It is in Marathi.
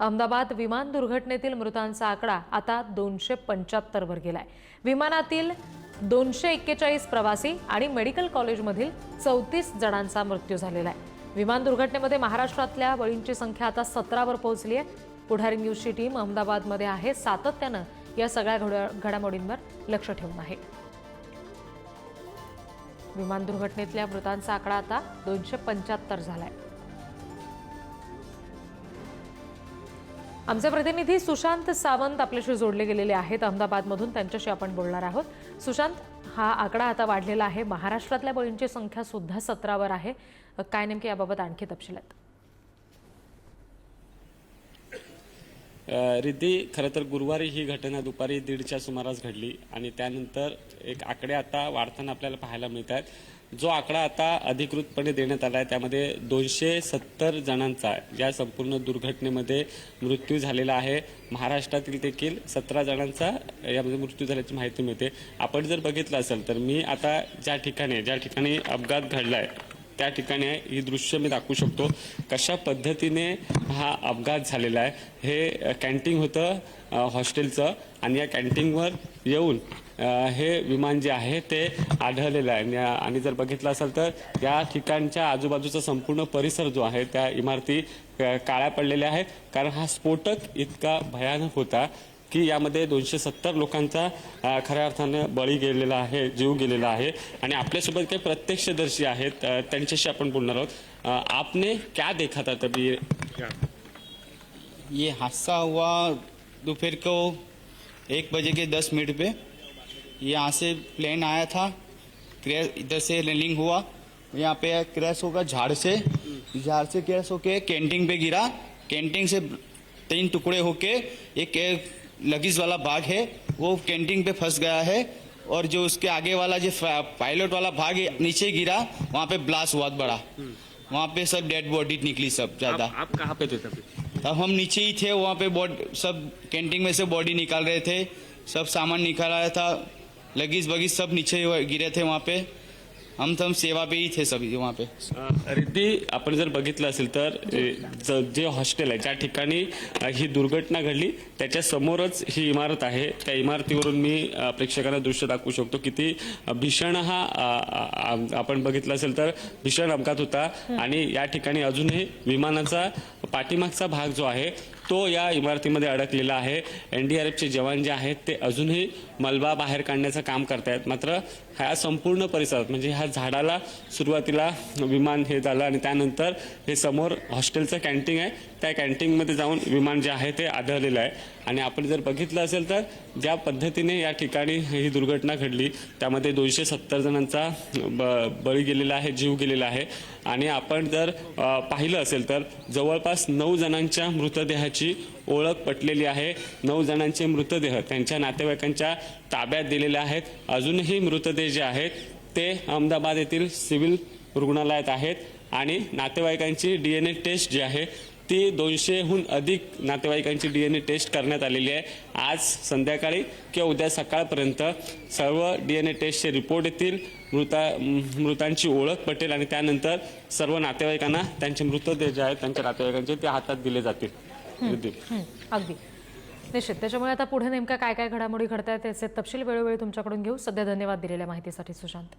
अहमदाबाद विमान दुर्घटनेतील मृतांचा आकडा आता दोनशे पंच्याहत्तरवर गेलाय. विमानातील दोनशे एक्केचाळीस प्रवासी आणि मेडिकल कॉलेजमधील चौतीस जणांचा मृत्यू झालेला आहे. विमान दुर्घटनेमध्ये महाराष्ट्रातल्या बळींची संख्या आता सतरावर पोहोचली आहे पुढारी न्यूजची टीम अहमदाबादमध्ये आहे. सातत्यानं या सगळ्या घड्या- घडामोडींवर लक्ष ठेवून आहे. विमान दुर्घटनेतल्या मृतांचा आकडा आता दोनशे पंच्याहत्तर झालाय. आमचे प्रतिनिधी सुशांत सावंत आपल्याशी जोडले गेलेले आहेत. अहमदाबादमधून त्यांच्याशी आपण बोलणार आहोत. सुशांत हा आकडा आता वाढलेला आहे. महाराष्ट्रातल्या बळींची संख्या सुद्धा सतरावर आहे. काय नेमके याबाबत आणखी तपशील आहेत? रिद्धी खरं तर गुरुवारी ही घटना दुपारी दीडच्या सुमारास घडली आणि त्यानंतर एक आकडे आता वाढताना आपल्याला पाहायला मिळत आहेत जो आकडा आता अधिकृतपणे देण्यात आला आहे त्यामध्ये दोनशे सत्तर जणांचा या संपूर्ण दुर्घटनेमध्ये मृत्यू झालेला आहे. महाराष्ट्रातील देखील सतरा जणांचा यामध्ये मृत्यू झाल्याची माहिती मिळते. आपण जर बघितलं असेल तर मी आता ज्या ठिकाणी ज्या ठिकाणी अपघात घडला आहे त्या ठिकाणी आहे. ही दृश्य मी दाखवू शकतो. कशा पद्धतीने हा अपघात झालेला आहे. हे कॅन्टीन होतं हॉस्टेलचं आणि या कॅन्टीनवर येऊन हे विमान जे आहे ते आढळलेलं आहे. आणि- जर बघितलं असेल तर या ठिकाणच्या आजूबाजूचा संपूर्ण परिसर जो आहे त्या इमारती काळ्या पडलेल्या आहेत. कारण हा स्फोटक इतका भयानक होता. की यामध्ये दोनशे सत्तर लोकांचा खऱ्या अर्थानं बळी गेलेला आहे जीव गेलेला आहे. आणि आपल्यासोबत काही प्रत्यक्षदर्शी आहेत त्यांच्याशी आपण बोलणार आहोत. आपने क्या देखा था तभी? ये हादसा हुआ दोपहर को एक बजे के दस मिनट पे। यहाँ से प्लेन आया था क्रैश इधर से लैंडिंग हुआ। यहाँ पे क्रैश होगा झाड़ से। झाड़ से क्रैश होके कैंटीन पे गिरा। कैंटीन से तीन टुकड़े होके एक एक लगीज वाला भाग है वो कैंटीन पे फंस गया है और जो उसके आगे वाला जो पायलट वाला भाग नीचे गिरा वहाँ पे ब्लास्ट हुआ बड़ा। वहाँ पे सब डेड बॉडी निकली सब ज़्यादा। आप, आप कहाँ पे थे तभी? तब हम नीचे ही थे वहाँ पे बॉड सब कैंटीन में से बॉडी निकाल रहे थे सब सामान निकाल रहा था लगीज बगीज सब नीचे गिरे थे वहाँ पे। हम हम सेवा पे ही थे सभी वहाँ पे। रिद्धी आपण जर बघितलं असेल तर ज- जे हॉस्टेल आहे ज्या ठिकाणी अ, ही दुर्घटना घडली त्याच्या समोरच ही इमारत आहे. त्या इमारतीवरून मी अ, प्रेक्षकांना दृश्य दाखवू शकतो किती भीषण हा अ, अ, अ, आपण बघितलं असेल तर भीषण अपघात होता. आणि या ठिकाणी अजूनही विमानाचा पाठीमागचा भाग जो आहे तो या इमारतीमध्ये अडकलेला आहे. एन डी आर एफचे जवान जे आहेत ते अजूनही मलबा बाहेर काढण्याचं काम करतायत. मात्र ह्या संपूर्ण परिसरात म्हणजे ह्या झाडाला सुरुवातीला विमान हे झालं आणि त्यानंतर हे समोर हॉस्टेलचं कॅन्टीन आहे. त्या कॅन्टीनमध्ये जाऊन विमान जे आहे ते आढळलेलं आहे. आणि आपण जर बघितलं असेल तर ज्या पद्धतीने या ठिकाणी ही दुर्घटना घडली त्यामध्ये दोनशे सत्तर जणांचा ब बळी गेलेला आहे जीव गेलेला आहे. आणि आपण जर पाहिलं असेल तर जवळपास नऊ जणांच्या मृतदेहाची ओळख पटलेली आहे. नऊ जणांचे मृतदेह त्यांच्या नातेवाईकांच्या ताब्यात दिलेले आहेत. अजूनही मृतदेह जे आहेत ते अहमदाबाद येथील सिव्हिल रुग्णालयात आहेत आणि नातेवाईकांची डी एन ए टेस्ट जी आहे ती दोनशेहून अधिक नातेवाईकांची डी एन ए टेस्ट करण्यात आलेली आहे. आज संध्याकाळी किंवा उद्या सकाळपर्यंत सर्व डी एन ए टेस्टचे रिपोर्ट येतील. मृता मृतांची ओळख पटेल आणि त्यानंतर सर्व नातेवाईकांना त्यांचे मृतदेह जे आहेत त्यांच्या नातेवाईकांचे ते हातात दिले जातील. अगदी. निश्चित. त्याच्यामुळे आता पुढे नेमक्या काय काय घडामोडी घडतायत त्याचे तपशील वेळोवेळी तुमच्याकडून घेऊ. सध्या धन्यवाद दिलेल्या माहितीसाठी सुशांत.